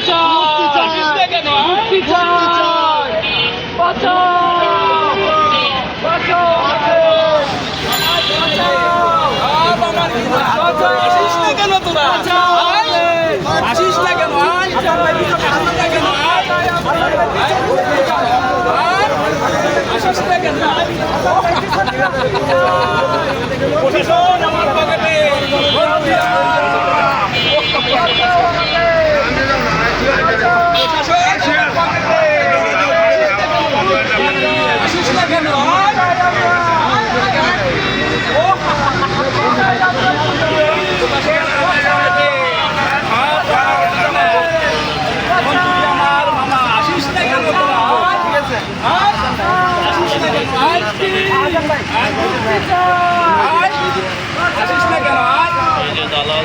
Utah! এই যে দালাল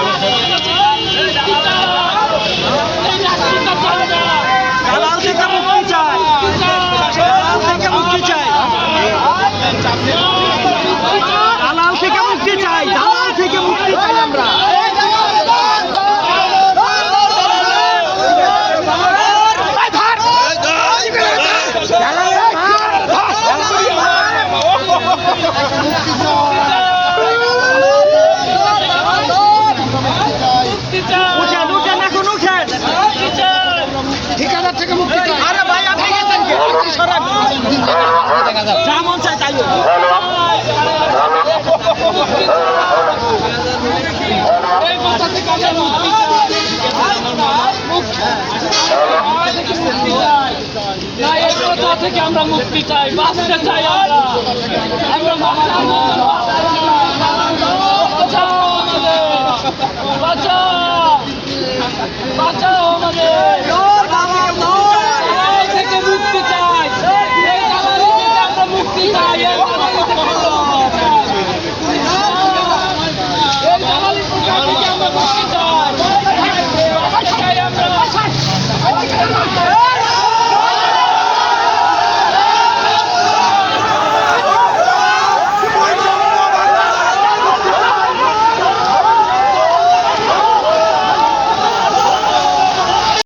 থেকে আমরা মুক্তি চাই বাঁচতে চাই আমরা।